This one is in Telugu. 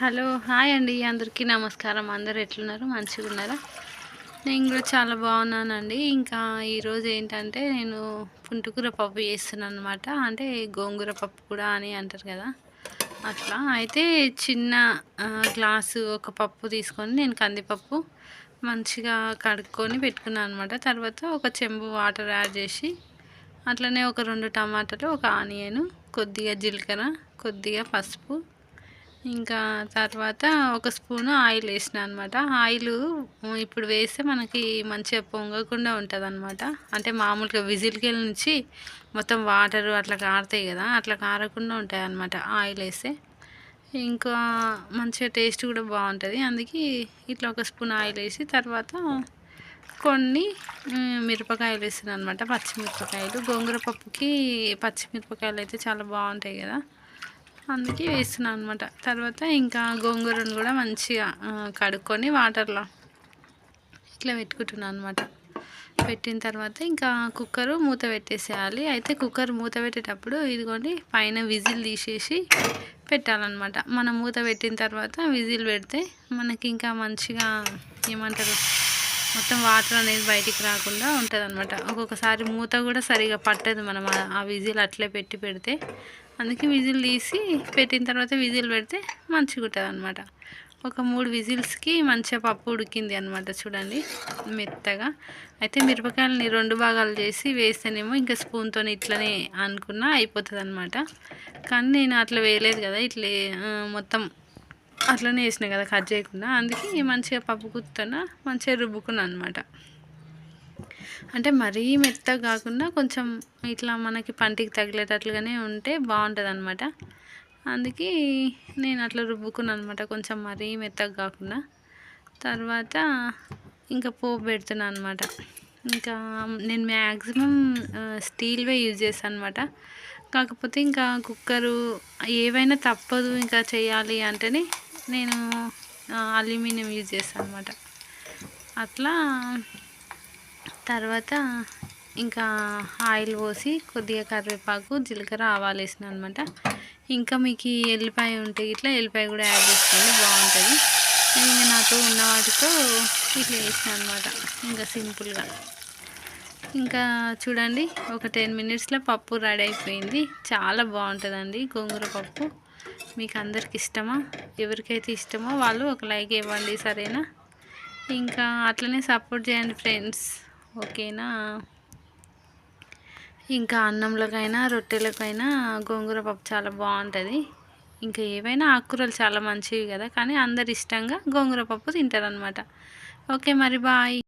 హలో హాయ్ అండి. అందరికీ నమస్కారం. అందరు ఎట్లున్నారు? మంచిగా ఉన్నారా? నేను కూడా చాలా బాగున్నానండి. ఇంకా ఈరోజు ఏంటంటే నేను పుంటుకూర పప్పు చేస్తున్నాను అనమాట అంటే గోంగూర పప్పు కూడా అని అంటారు కదా. అట్లా. అయితే చిన్న గ్లాసు ఒక పప్పు తీసుకొని నేను కందిపప్పు మంచిగా కడుక్కొని పెట్టుకున్నాను అనమాట తర్వాత ఒక చెంబు వాటర్ యాడ్ చేసి అట్లనే ఒక రెండు టమాటాలు ఒక ఆనియన్ కొద్దిగా జీలకర్ర కొద్దిగా పసుపు ఇంకా తర్వాత ఒక స్పూను ఆయిల్ వేసిన అనమాట ఆయిల్ ఇప్పుడు వేస్తే మనకి మంచిగా పొంగకుండా ఉంటుంది అనమాట అంటే మామూలుగా విజిల్కి నుంచి మొత్తం వాటర్ అట్లా కారుతాయి కదా అట్లా కారకుండా ఉంటాయి అనమాట ఆయిల్ వేస్తే. ఇంకా మంచిగా టేస్ట్ కూడా బాగుంటుంది. అందుకే ఇట్లా ఒక స్పూన్ ఆయిల్ వేసి తర్వాత కొన్ని మిరపకాయలు వేస్తున్నాను అనమాట పచ్చిమిరపకాయలు గోంగూర పప్పుకి పచ్చిమిరపకాయలు అయితే చాలా బాగుంటాయి కదా. అందుకే వేస్తున్నాను అనమాట తర్వాత ఇంకా గోంగూరను కూడా మంచిగా కడుక్కొని వాటర్లో ఇట్లా పెట్టుకుంటున్నాను అనమాట పెట్టిన తర్వాత ఇంకా కుక్కరు మూత పెట్టేసేయాలి. అయితే కుక్కర్ మూత పెట్టేటప్పుడు ఇదిగోండి పైన విజిల్ తీసేసి పెట్టాలన్నమాట. మనం మూత పెట్టిన తర్వాత విజిల్ పెడితే మనకి ఇంకా మంచిగా ఏమంటారు మొత్తం వాటర్ అనేది బయటికి రాకుండా ఉంటుంది అనమాట ఒక్కొక్కసారి మూత కూడా సరిగా పట్టదు మనం ఆ విజిల్ అట్లే పెట్టి పెడితే. అందుకే విజిల్ తీసి పెట్టిన తర్వాత విజిల్ పెడితే మంచిగా ఉంటుంది అనమాట ఒక మూడు విజిల్స్కి మంచిగా పప్పు ఉడికింది అనమాట చూడండి మెత్తగా. అయితే మిరపకాయలని రెండు భాగాలు చేసి వేస్తేనేమో ఇంకా స్పూన్తో ఇట్లనే అనుకున్నా అయిపోతుంది అనమాట కానీ నేను అట్లా వేయలేదు కదా ఇట్లా మొత్తం అట్లనే వేసిన కదా కట్ చేయకుండా. అందుకే మంచిగా పప్పు కుత్తున మంచిగా రుబ్బుకున్నాను అనమాట అంటే మరీ మెత్తగా కాకుండా కొంచెం ఇట్లా మనకి పంటికి తగిలేటట్లుగానే ఉంటే బాగుంటుంది అనమాట అందుకే నేను అట్లా రుబ్బుకున్నాను అనమాట కొంచెం మరీ మెత్తగా కాకుండా. తర్వాత ఇంకా పోపు పెడుతున్నాను అనమాట ఇంకా నేను మ్యాక్సిమం స్టీల్వే యూజ్ చేస్తాను అనమాట కాకపోతే ఇంకా కుక్కరు ఏవైనా తప్పదు ఇంకా చేయాలి అంటేనే నేను అల్యూమినియం యూజ్ చేస్తాను అనమాట అట్లా తర్వాత ఇంకా ఆయిల్ పోసి కొద్దిగా కరివేపాకు జీలకర్ర ఆవాలు వేసిన అనమాట ఇంకా మీకు ఎల్లిపాయ ఉంటే ఇట్లా ఎల్లిపాయ కూడా యాడ్ చేసుకోండి బాగుంటుంది. నేను ఇంకా నాతో ఉన్న వాటితో ఇట్లా వేసిన అనమాట ఇంకా సింపుల్గా. ఇంకా చూడండి ఒక టెన్ మినిట్స్లో పప్పు రెడీ అయిపోయింది. చాలా బాగుంటుందండి గోంగూర పప్పు. మీకు అందరికి ఇష్టమా? ఎవరికైతే ఇష్టమో వాళ్ళు ఒక లైక్ ఇవ్వండి సరేనా? ఇంకా అట్లనే సపోర్ట్ చేయండి ఫ్రెండ్స్ ఓకేనా? ఇంకా అన్నంలోకైనా రొట్టెలకైనా గోంగూర పప్పు చాలా బాగుంటుంది. ఇంకా ఏవైనా ఆకుకూరలు చాలా మంచివి కదా కానీ అందరు ఇష్టంగా గోంగూర పప్పు తింటారనమాట ఓకే మరి బాయ్.